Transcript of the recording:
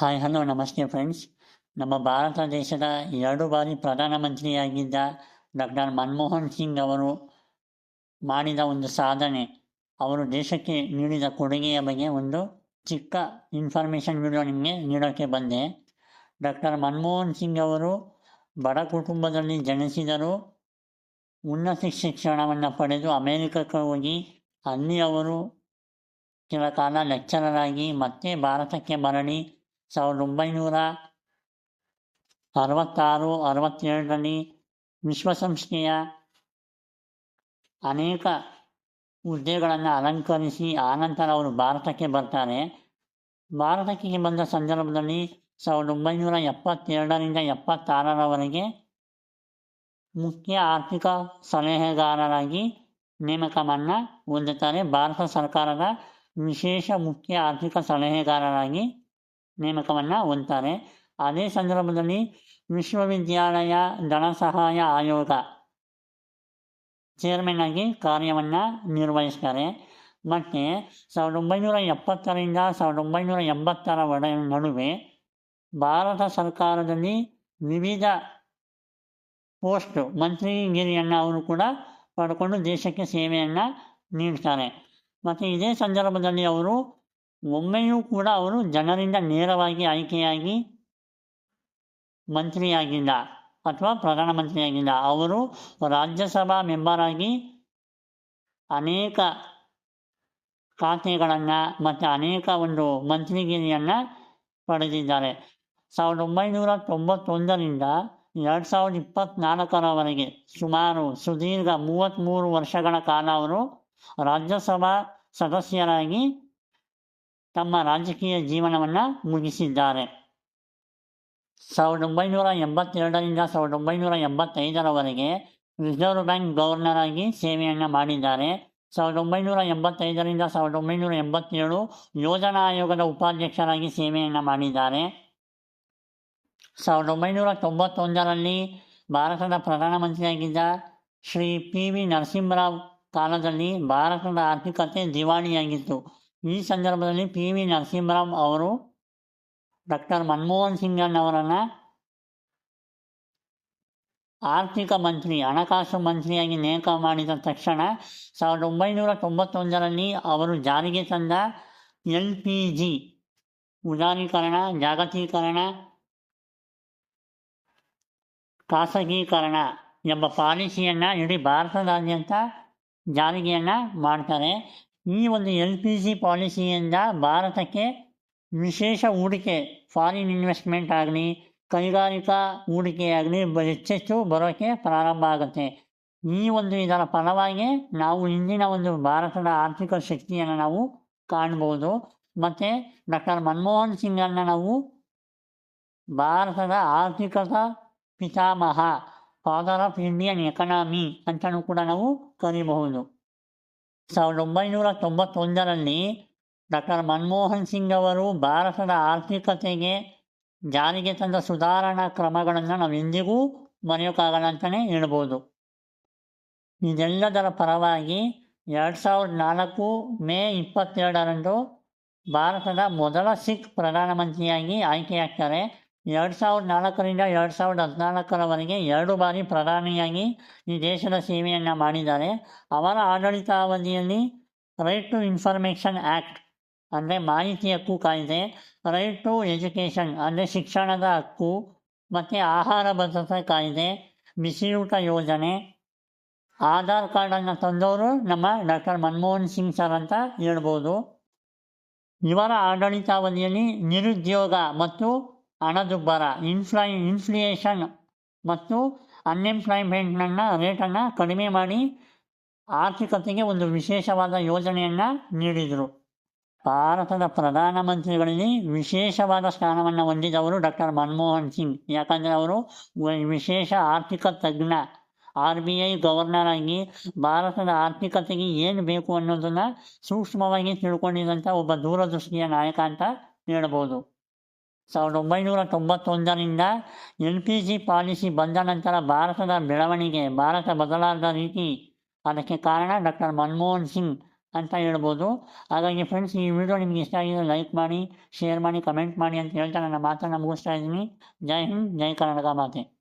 Hi hello ನಮಸ್ತೆ friends ನಮ್ಮ ಭಾರತ ದೇಶದ ಎರಡು ಬಾರಿ ಪ್ರಧಾನಮಂತ್ರಿಯಾಗಿದ್ದ ಡಾಕ್ಟರ್ ಮನಮೋಹನ್ ಸಿಂಗ್ ಅವರು ಮಾಡಿದ ಒಂದು ಸಾಧನೆ. ಅವರು ದೇಶಕ್ಕೆ ನೀಡಿದ ಕೊಡುಗೆಯ ಬಗ್ಗೆ ಒಂದು ಚಿಕ್ಕ ಇನ್ಫಾರ್ಮೇಷನ್ ವಿಡಿಯೋ ನಿಮಗೆ ನೀಡೋಕ್ಕೆ ಬಂದೆ. ಡಾಕ್ಟರ್ ಮನಮೋಹನ್ ಸಿಂಗ್ ಅವರು ಬಡ ಕುಟುಂಬದಲ್ಲಿ ಜನಿಸಿದರು. ಉನ್ನತ ಶಿಕ್ಷಣವನ್ನು ಪಡೆದು ಅಮೇರಿಕಕ್ಕೆ ಹೋಗಿ ಅಲ್ಲಿ ಅವರು ಕೆಲ ಕಾಲ ಲೆಕ್ಚರರಾಗಿ ಮತ್ತೆ ಭಾರತಕ್ಕೆ ಮರಳಿ ಸಾವಿರದ ಒಂಬೈನೂರ ಅರವತ್ತಾರು ಅರವತ್ತೇಳರಲ್ಲಿ ವಿಶ್ವಸಂಸ್ಥೆಯ ಅನೇಕ ಹುದ್ದೆಗಳನ್ನು ಅಲಂಕರಿಸಿ ಆನಂತರ ಅವರು ಭಾರತಕ್ಕೆ ಬರ್ತಾರೆ. ಭಾರತಕ್ಕೆ ಬಂದ ಸಂದರ್ಭದಲ್ಲಿ ಸಾವಿರದ ಒಂಬೈನೂರ ಎಪ್ಪತ್ತೆರಡರಿಂದ ಎಪ್ಪತ್ತಾರರವರೆಗೆ ಮುಖ್ಯ ಆರ್ಥಿಕ ಸಲಹೆಗಾರರಾಗಿ ನೇಮಕವನ್ನು ಹೊಂದುತ್ತಾರೆ. ಭಾರತ ಸರ್ಕಾರದ ವಿಶೇಷ ಮುಖ್ಯ ಆರ್ಥಿಕ ಸಲಹೆಗಾರರಾಗಿ ನೇಮಕವನ್ನು ಹೊಂದ್ತಾರೆ. ಅದೇ ಸಂದರ್ಭದಲ್ಲಿ ವಿಶ್ವವಿದ್ಯಾಲಯ ಧನ ಸಹಾಯ ಆಯೋಗ ಚೇರ್ಮನ್ ಆಗಿ ಕಾರ್ಯವನ್ನು ನಿರ್ವಹಿಸ್ತಾರೆ. ಮತ್ತು ಸಾವಿರದ ಒಂಬೈನೂರ ಎಪ್ಪತ್ತರಿಂದ ಸಾವಿರದ ಒಂಬೈನೂರ ಎಂಬತ್ತರ ಒಡ ನಡುವೆ ಭಾರತ ಸರ್ಕಾರದಲ್ಲಿ ವಿವಿಧ ಪೋಸ್ಟ್ ಮಂತ್ರಿಗಿರಿಯನ್ನು ಅವರು ಕೂಡ ಪಡ್ಕೊಂಡು ದೇಶಕ್ಕೆ ಸೇವೆಯನ್ನು ನೀಡ್ತಾರೆ. ಮತ್ತು ಇದೇ ಸಂದರ್ಭದಲ್ಲಿ ಅವರು ಒಮ್ಮೆಯೂ ಕೂಡ ಅವರು ಜನರಿಂದ ನೇರವಾಗಿ ಆಯ್ಕೆಯಾಗಿ ಮಂತ್ರಿಯಾಗಿಲ್ಲ ಅಥವಾ ಪ್ರಧಾನಮಂತ್ರಿಯಾಗಿಲ್ಲ ಅವರು ರಾಜ್ಯಸಭಾ ಮೆಂಬರ್ ಆಗಿ ಅನೇಕ ಖಾತೆಗಳನ್ನು ಮತ್ತು ಅನೇಕ ಒಂದು ಮಂತ್ರಿಗಿರಿಯನ್ನು ಪಡೆದಿದ್ದಾರೆ. ಸಾವಿರದ ಒಂಬೈನೂರ ತೊಂಬತ್ತೊಂದರಿಂದ ಎರಡು ಸಾವಿರದ ಇಪ್ಪತ್ತ್ನಾಲ್ಕರವರೆಗೆ ಸುಮಾರು ಸುದೀರ್ಘ ಮೂವತ್ತ್ಮೂರು ವರ್ಷಗಳ ಕಾಲ ಅವರು ರಾಜ್ಯಸಭಾ ಸದಸ್ಯರಾಗಿ ತಮ್ಮ ರಾಜಕೀಯ ಜೀವನವನ್ನು ಮುಗಿಸಿದ್ದಾರೆ. ಸಾವಿರದ ಒಂಬೈನೂರ ಎಂಬತ್ತೆರಡರಿಂದ ಸಾವಿರದ ಒಂಬೈನೂರ ಎಂಬತ್ತೈದರವರೆಗೆ ರಿಸರ್ವ್ ಬ್ಯಾಂಕ್ ಗವರ್ನರ್ ಆಗಿ ಸೇವೆಯನ್ನು ಮಾಡಿದ್ದಾರೆ. ಸಾವಿರದ ಒಂಬೈನೂರ ಎಂಬತ್ತೈದರಿಂದ ಸಾವಿರದ ಒಂಬೈನೂರ ಎಂಬತ್ತೇಳು ಯೋಜನಾ ಆಯೋಗದ ಉಪಾಧ್ಯಕ್ಷರಾಗಿ ಸೇವೆಯನ್ನು ಮಾಡಿದ್ದಾರೆ. ಸಾವಿರದ ಒಂಬೈನೂರ ತೊಂಬತ್ತೊಂದರಲ್ಲಿ ಭಾರತದ ಪ್ರಧಾನಮಂತ್ರಿಯಾಗಿದ್ದ ಶ್ರೀ ಪಿ ವಿ ನರಸಿಂಹರಾವ್ ಕಾಲದಲ್ಲಿ ಭಾರತದ ಆರ್ಥಿಕತೆ ದಿವಾಳಿಯಾಗಿತ್ತು. ಈ ಸಂದರ್ಭದಲ್ಲಿ ಪಿ ವಿ ನರಸಿಂಹರಾವ್ ಅವರು ಡಾಕ್ಟರ್ ಮನಮೋಹನ್ ಸಿಂಗ್ ಅವರನ್ನು ಆರ್ಥಿಕ ಮಂತ್ರಿ, ಹಣಕಾಸು ಮಂತ್ರಿಯಾಗಿ ನೇಮಕ ಮಾಡಿದ ತಕ್ಷಣ ಸಾವಿರದ ಒಂಬೈನೂರ ತೊಂಬತ್ತೊಂದರಲ್ಲಿ ಅವರು ಜಾರಿಗೆ ತಂದ ಎಲ್ ಪಿ ಜಿ ಉದಾರೀಕರಣ, ಜಾಗತೀಕರಣ, ಖಾಸಗೀಕರಣ ಎಂಬ ಪಾಲಿಸಿಯನ್ನು ಇಡೀ ಭಾರತದಾದ್ಯಂತ ಜಾರಿಗೆಯನ್ನು ಮಾಡ್ತಾರೆ. ಈ ಒಂದು ಎಲ್ ಪಿ ಜಿ ಪಾಲಿಸಿಯಿಂದ ಭಾರತಕ್ಕೆ ವಿಶೇಷ ಹೂಡಿಕೆ ಫಾರಿನ್ ಇನ್ವೆಸ್ಟ್ಮೆಂಟ್ ಆಗಲಿ, ಕೈಗಾರಿಕಾ ಹೂಡಿಕೆಯಾಗಲಿ ಹೆಚ್ಚೆಚ್ಚು ಬರೋಕ್ಕೆ ಪ್ರಾರಂಭ ಆಗುತ್ತೆ. ಈ ಒಂದು ಇದರ ಫಲವಾಗಿ ನಾವು ಇಂದಿನ ಒಂದು ಭಾರತದ ಆರ್ಥಿಕ ಶಕ್ತಿಯನ್ನು ನಾವು ಕಾಣ್ಬೋದು. ಮತ್ತು ಡಾಕ್ಟರ್ ಮನಮೋಹನ್ ಸಿಂಗನ್ನು ನಾವು ಭಾರತದ ಆರ್ಥಿಕತಾ ಪಿತಾಮಹ ಫಾದರ್ ಆಫ್ ಇಂಡಿಯನ್ ಎಕನಾಮಿ ಅಂತಲೂ ಕೂಡ ನಾವು ಕರಿಬಹುದು. ಸಾವಿರದ ಒಂಬೈನೂರ ತೊಂಬತ್ತೊಂದರಲ್ಲಿ ಡಾಕ್ಟರ್ ಮನಮೋಹನ್ ಸಿಂಗ್ ಅವರು ಭಾರತದ ಆರ್ಥಿಕತೆಗೆ ಜಾರಿಗೆ ತಂದ ಸುಧಾರಣಾ ಕ್ರಮಗಳನ್ನು ನಾವು ಎಂದಿಗೂ ಮರೆಯೋಕ್ಕಾಗಲ್ಲ ಅಂತಲೇ ಹೇಳ್ಬೋದು. ಇದೆಲ್ಲದರ ಪರವಾಗಿ ಎರಡು ಸಾವಿರದ ನಾಲ್ಕು ಮೇ ಇಪ್ಪತ್ತೆರಡರಂದು ಭಾರತದ ಮೊದಲ ಸಿಖ್ ಪ್ರಧಾನಮಂತ್ರಿಯಾಗಿ ಆಯ್ಕೆಯಾಗ್ತಾರೆ ಎರಡು ಸಾವಿರದ ನಾಲ್ಕರಿಂದ ಎರಡು ಸಾವಿರದ ಹದಿನಾಲ್ಕರವರೆಗೆ ಎರಡು ಬಾರಿ ಪ್ರಧಾನಿಯಾಗಿ ಈ ದೇಶದ ಸೇವೆಯನ್ನು ಮಾಡಿದ್ದಾರೆ. ಅವರ ಆಡಳಿತಾವಧಿಯಲ್ಲಿ ರೈಟ್ ಟು ಇನ್ಫಾರ್ಮೇಷನ್ ಆ್ಯಕ್ಟ್ ಅಂದರೆ ಮಾಹಿತಿ ಹಕ್ಕು ಕಾಯ್ದೆ ರೈಟ್ ಟು ಎಜುಕೇಷನ್ ಅಂದರೆ ಶಿಕ್ಷಣದ ಹಕ್ಕು, ಮತ್ತು ಆಹಾರ ಭದ್ರತಾ ಕಾಯ್ದೆ, ಬಿಸಿಯೂಟ ಯೋಜನೆ, ಆಧಾರ್ ಕಾರ್ಡನ್ನು ತಂದವರು ನಮ್ಮ ಡಾಕ್ಟರ್ ಮನಮೋಹನ್ ಸಿಂಗ್ ಸರ್ ಅಂತ ಹೇಳ್ಬೋದು. ಇವರ ಆಡಳಿತಾವಧಿಯಲ್ಲಿ ನಿರುದ್ಯೋಗ ಮತ್ತು ಹಣದುಬ್ಬರ ಇನ್ಫ್ಲೈ ಇನ್ಫ್ಲಿಯೇಷನ್ ಮತ್ತು ಅನ್ಎಂಪ್ಲಾಯ್ಮೆಂಟ್ನನ್ನು ರೇಟನ್ನು ಕಡಿಮೆ ಮಾಡಿ ಆರ್ಥಿಕತೆಗೆ ಒಂದು ವಿಶೇಷವಾದ ಯೋಜನೆಯನ್ನು ನೀಡಿದರು. ಭಾರತದ ಪ್ರಧಾನಮಂತ್ರಿಗಳಲ್ಲಿ ವಿಶೇಷವಾದ ಸ್ಥಾನವನ್ನು ಹೊಂದಿದವರು ಡಾಕ್ಟರ್ ಮನಮೋಹನ್ ಸಿಂಗ್. ಯಾಕಂದರೆ ಅವರು ವಿಶೇಷ ಆರ್ಥಿಕ ತಜ್ಞ, ಆರ್ ಬಿ ಐ ಗವರ್ನರ್ ಆಗಿ ಭಾರತದ ಆರ್ಥಿಕತೆಗೆ ಏನು ಬೇಕು ಅನ್ನೋದನ್ನು ಸೂಕ್ಷ್ಮವಾಗಿ ತಿಳ್ಕೊಂಡಿದ್ದಂಥ ಒಬ್ಬ ದೂರದೃಷ್ಟಿಯ ನಾಯಕ ಅಂತ ಹೇಳ್ಬೋದು. ಸಾವಿರದ ಒಂಬೈನೂರ ತೊಂಬತ್ತೊಂದರಿಂದ ಎಲ್ ಪಿ ಜಿ ಪಾಲಿಸಿ ಬಂದ ನಂತರ ಭಾರತದ ಬೆಳವಣಿಗೆ, ಭಾರತ ಬದಲಾದ ರೀತಿ. ಅದಕ್ಕೆ ಕಾರಣ ಡಾಕ್ಟರ್ ಮನಮೋಹನ್ ಸಿಂಗ್ ಅಂತ ಹೇಳ್ಬೋದು. ಹಾಗಾಗಿ ಫ್ರೆಂಡ್ಸ್ ಈ ವಿಡಿಯೋ ನಿಮ್ಗೆ ಇಷ್ಟ ಆಗಿದೆ ಲೈಕ್ ಮಾಡಿ ಶೇರ್ ಮಾಡಿ ಕಮೆಂಟ್ ಮಾಡಿ ಅಂತ ಹೇಳ್ತಾ ನನ್ನ ಮಾತನ್ನು ಮುಗಿಸ್ತಾ ಇದ್ದೀನಿ. ಜೈ ಹಿಂದ್, ಜೈ ಕರ್ನಾಟಕ ಮಾತೆ.